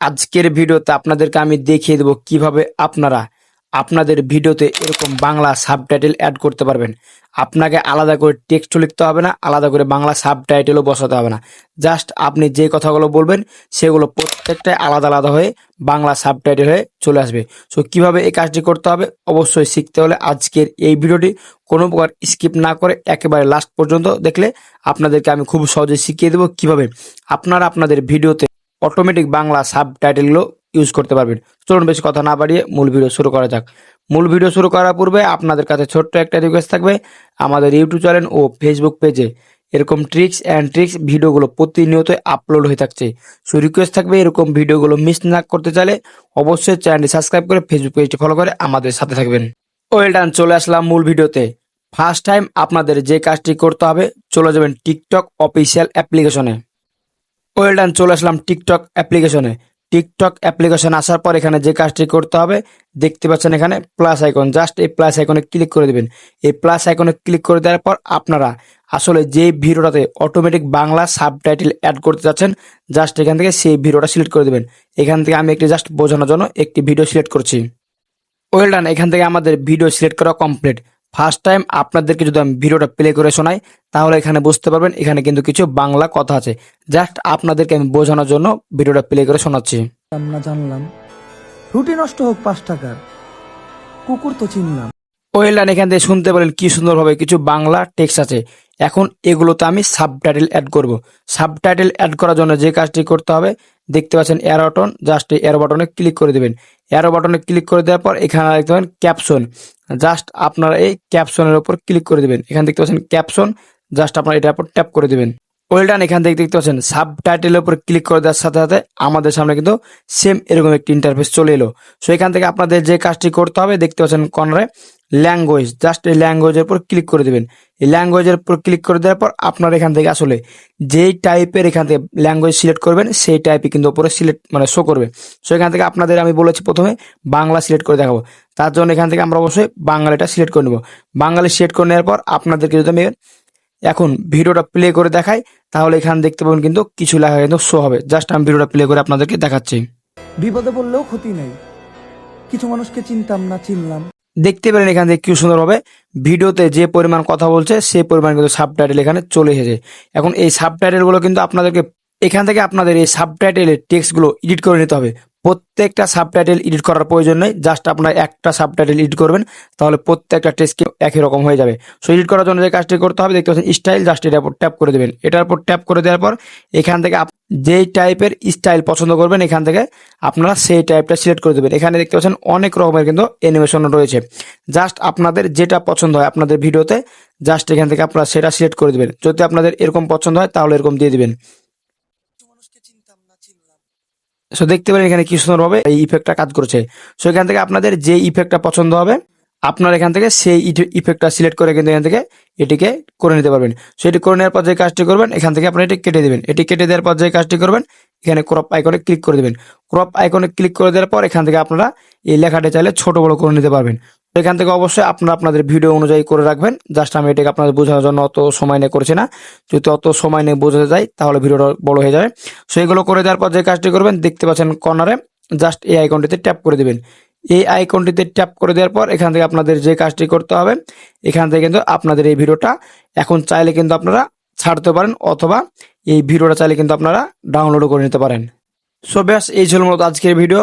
আজকের ভিডিওতে আপনাদেরকে আমি দেখিয়ে দেবো কীভাবে আপনারা আপনাদের ভিডিওতে এরকম বাংলা সাবটাইটেল অ্যাড করতে পারবেন। আপনাকে আলাদা করে টেক্সট লিখতে হবে না, আলাদা করে বাংলা সাবটাইটেলও বসাতে হবে না। জাস্ট আপনি যে কথাগুলো বলবেন, সেগুলো প্রত্যেকটাই আলাদা আলাদা হয়ে বাংলা সাবটাইটেল হয়ে চলে আসবে। সো কীভাবে এই কাজটি করতে হবে, অবশ্যই শিখতে হলে আজকের এই ভিডিওটি কোনো প্রকার স্কিপ না করে একেবারে লাস্ট পর্যন্ত দেখলে আপনাদেরকে আমি খুব সহজে শিখিয়ে দেবো কীভাবে আপনারা আপনাদের ভিডিওতে অটোমেটিক বাংলা সাবটাইটেলগুলো ইউজ করতে পারবেন। চলুন বেশি কথা না বাড়িয়ে মূল ভিডিও শুরু করা যাক। মূল ভিডিও শুরু করার পূর্বে আপনাদের কাছে ছোট্ট একটা রিকোয়েস্ট থাকবে আমাদের ইউটিউব চ্যানেল ও ফেসবুক পেজে এরকম ট্রিক্স অ্যান্ড ট্রিক্স ভিডিওগুলো প্রতিনিয়ত আপলোড হয়ে থাকছে। সো রিকোয়েস্ট থাকবে এরকম ভিডিওগুলো মিস না করতে চাইলে অবশ্যই চ্যানেলটি সাবস্ক্রাইব করে ফেসবুক পেজটি ফলো করে আমাদের সাথে থাকবেন। ওয়েল ডান চলে আসলাম মূল ভিডিওতে ফার্স্ট টাইম আপনাদের যে কাজটি করতে হবে, চলে যাবেন টিকটক অফিসিয়াল অ্যাপ্লিকেশনে ওয়েল ডান, চলে আসলাম টিকটক অ্যাপ্লিকেশনে। টিকটক অ্যাপ্লিকেশন আসার পর এখানে যে কাজটি করতে হবে, দেখতে পাচ্ছেন এখানে প্লাস আইকন। জাস্ট এই প্লাস আইকনে ক্লিক করে দেবেন। এই প্লাস আইকনে ক্লিক করে দেওয়ার পর আপনারা আসলে যে ভিডিওটাতে অটোমেটিক বাংলা সাবটাইটেল অ্যাড করতে যাচ্ছেন, জাস্ট এখান থেকে সেই ভিডিওটা সিলেক্ট করে দেবেন। এখান থেকে আমি একটি জাস্ট বোঝানোর জন্য একটি ভিডিও সিলেক্ট করছি। ওয়েল ডান, এখান থেকে আমাদের ভিডিও সিলেক্ট করা কমপ্লিট ফার্স্ট টাইম আপনাদেরকে যদি আমি ভিডিওটা প্লে করে শোনাই তাহলে এখানে বুঝতে পারবেন এখানে কিন্তু কিছু বাংলা কথা আছে। জাস্ট আপনাদেরকে আমি বোঝানোর জন্য ভিডিওটা প্লে করে শোনাচ্ছি। না জানলাম রুটি নষ্ট হোক পাঁচ টাকার কুকুর তো চিনলাম। ওয়েল্ডান এখান থেকে শুনতে পারেন কি সুন্দরভাবে কিছু বাংলা টেক্সট আছে। এখন এগুলোতে আমি সাবটাইটেল অ্যাড করব। সাবটাইটেল অ্যাড করার জন্য যে কাজটি করতে হবে, দেখতে পাচ্ছেন এয়ার বাটন জাস্ট এই বাটনে ক্লিক করে দেবেন। এয়ার বাটনে ক্লিক করে দেওয়ার পর এখানে দেখতে পাবেন ক্যাপশন জাস্ট আপনারা এই ক্যাপশনের উপর ক্লিক করে দেবেন। এখানে দেখতে পাচ্ছেন ক্যাপশন জাস্ট আপনারা এটার উপর ট্যাপ করে দেবেন। ওয়েল ডান এখান থেকে দেখতে পাচ্ছেন সাব টাইটেলের উপর ক্লিক করে দেওয়ার সাথে সাথে আমাদের সামনে কিন্তু সেম এরকম একটি ইন্টারফেস চলে এলো। সো এখান থেকে আপনাদের যে কাজটি করতে হবে, দেখতে পাচ্ছেন কর্নারে ল্যাঙ্গুয়েজ জাস্ট এই ল্যাঙ্গুয়েজের উপর ক্লিক করে দেবেন। এই ল্যাঙ্গুয়েজের উপর ক্লিক করে দেওয়ার পর আপনার এখান থেকে আসলে যেই টাইপের এখান থেকে ল্যাঙ্গুয়েজ সিলেক্ট করবেন, সেই টাইপে কিন্তু উপরে সিলেক্ট মানে শো করবে। সো এখান থেকে আপনাদের আমি বলেছি প্রথমে বাংলা সিলেক্ট করে দেখাবো। তার জন্য এখান থেকে আমরা অবশ্যই বাঙালিটা সিলেক্ট করে নেব। বাঙালি সিলেক্ট করে নেওয়ার পর আপনাদেরকে যদি আমি এখন ভিডিওটা প্লে করে দেখাই তাহলে এখানে দেখতে পাবেন কিন্তু কিছু লেখা কিন্তু শো হবে। জাস্ট আমি ভিডিওটা প্লে করে আপনাদেরকে দেখাচ্ছি। বিপদে পড়লেও ক্ষতি নেই। কিছু মানুষকে চিনতাম না চিনলাম। দেখতে পেলেন এখান থেকে কি হবে। ভিডিওতে যে পরিমাণ কথা বলছে সেই পরিমাণ কিন্তু সাবটাইটেল এখানে চলে এসেছে। এখন এই সাবটাইটেলগুলো কিন্তু আপনাদেরকে এখান থেকে আপনাদের এই সাবটাইটেলের টেক্সটগুলো এডিট করে নিতে হবে। প্রত্যেকটা সাবটাইটেল এডিট করার প্রয়োজন নেই জাস্ট আপনার একটা সাবটাইটেল এডিট করবেন, তাহলে প্রত্যেকটা টেক্সট একই রকম হয়ে যাবে। সো এডিট করার জন্য যে কাজটি করতে হবে, দেখতে পাচ্ছেন স্টাইল জাস্ট এটার উপর ট্যাপ করে দেবেন। এটার উপর ট্যাপ করে দেওয়ার পর, এখান থেকে যেই টাইপের স্টাইল পছন্দ করবেন, এখান থেকে আপনারা সেই টাইপটা সিলেক্ট করে দেবেন। এখানে দেখতে পাচ্ছেন অনেক রকমের কিন্তু অ্যানিমেশন রয়েছে। জাস্ট আপনাদের যেটা পছন্দ হয় আপনাদের ভিডিওতে জাস্ট এখান থেকে আপনারা সেটা সিলেক্ট করে দেবেন। যদি আপনাদের এরকম পছন্দ হয়, তাহলে এরকম দিয়ে দিবেন। সো দেখতে পারেন এখানে কি সুন্দরভাবে এই ইফেক্টটা কাজ করছে। সো এখান থেকে আপনাদের যে ইফেক্টটা পছন্দ হবে, আপনার এখান থেকে সেই ইফেক্টটা সিলেক্ট করে কিন্তু এখান থেকে এটিকে করে নিতে পারবেন। সো এটি করে নেওয়ার পর যে কাজটি করবেন, এখান থেকে আপনি এটি কেটে দেবেন। এটি কেটে দেওয়ার পর যে কাজটি করবেন, এখানে ক্রপ আইকনে ক্লিক করে দেবেন। ক্রপ আইকনে ক্লিক করে দেওয়ার পর এখান থেকে আপনারা এই লেখাটা চাইলে ছোট বড় করে নিতে পারবেন। এখান থেকে অবশ্যই আপনারা আপনাদের ভিডিও অনুযায়ী করে রাখবেন। জাস্ট আমি এটাকে আপনাদের বোঝানোর জন্য অত সময় নিয়ে করছি না। যদি অত সময় নিয়ে বোঝাতে যাই, তাহলে ভিডিওটা বড় হয়ে যাবে। সো এগুলো করে দেওয়ার পর যে কাজটি করবেন, দেখতে পাচ্ছেন কর্নারে জাস্ট এই আইকনটিতে ট্যাপ করে দেবেন। এই আইকনটিতে ট্যাপ করে দেওয়ার পর এখান থেকে আপনাদের যে কাজটি করতে হবে, এখান থেকে কিন্তু আপনাদের এই ভিডিওটা এখন চাইলে কিন্তু আপনারা ছাড়তে পারেন অথবা এই ভিডিওটা চাইলে কিন্তু আপনারা ডাউনলোডও করে নিতে পারেন। সো ব্যাস, এই ছিল মূলত আজকের ভিডিও।